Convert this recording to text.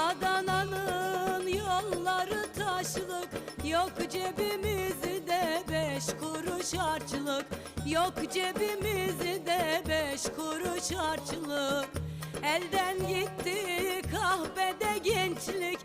Adana'nın yolları taşlık. Yok cebimizde beş kuruş harçlık. Yok cebimizde beş kuruş harçlık. Elden gitti kahvede gençlik.